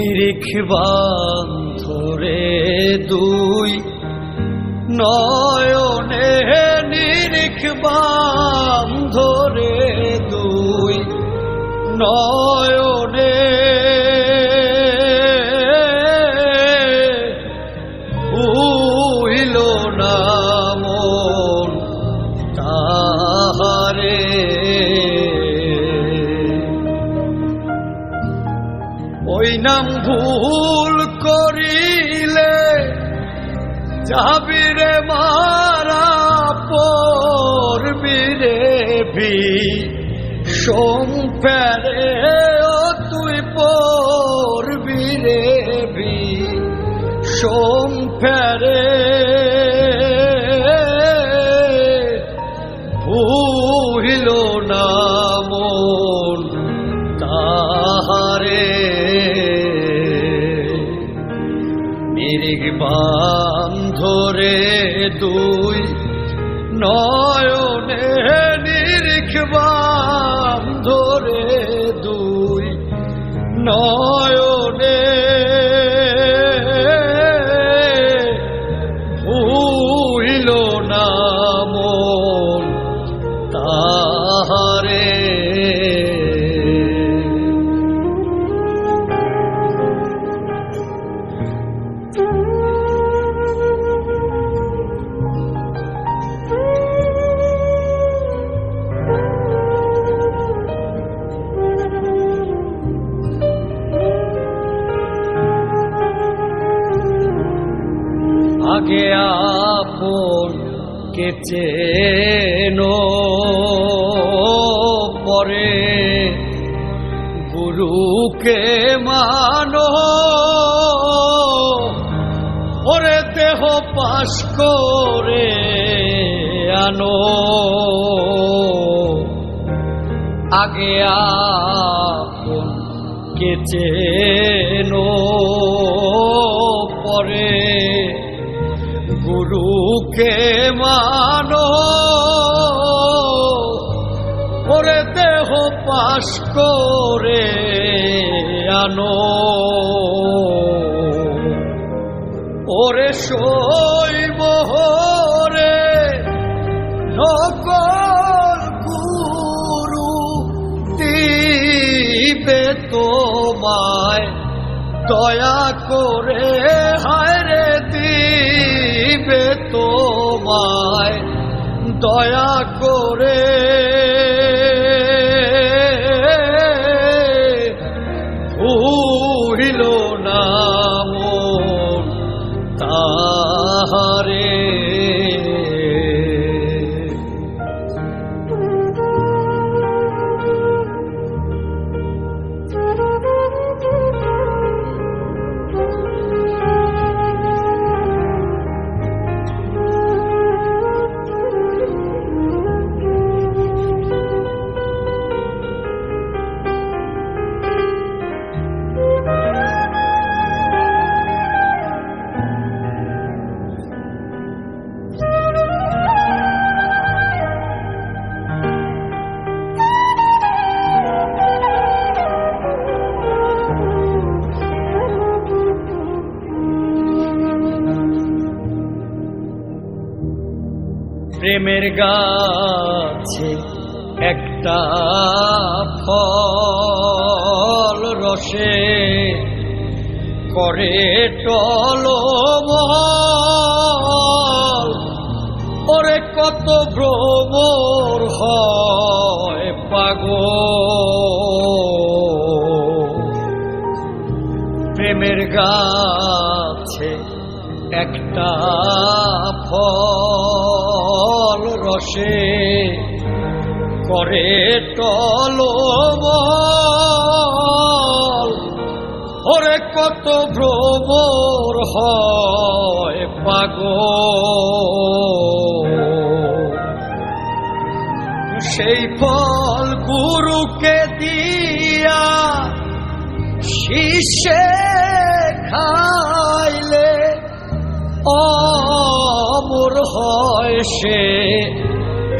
নিরিখ বান্ধরে দুই নয়নে নিরিখ বান্ধরে দুই নয়নে ওই নাম ভুল করিলে যাবিরে মারা পড়বি রে ভি সোম প্যারে তুই পড়বি রে ভি সোম ফেরে বান্ধরে দুই নয়নে নিরিখ আগে আপন কে চেনো? পরে গুরুকে মানো। ওরে দেহ পাশ করে আনো। আগে আপন কে চেনো? দেহ পাশ করে আনো। ওরে সই মোহরে নকল গুরু দিবে তোমায়। দয়া করে, হায় রে, দিবে তোমায়। দয়া করে প্রেমের গাছে একটা ফল রসে করে টল ওরে কত ভ্রমর হয় পাগ প্রেমের গাছে একটা ফল রসে করে টল ওরে কত ভ্রমর হয় পাগ সেই ফল গুরুকে দিয়া শিষে খাইলে অমর হয় সে।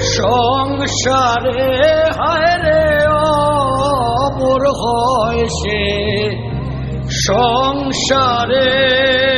সংসারে হায় রে অমর হয় সে। সংসারে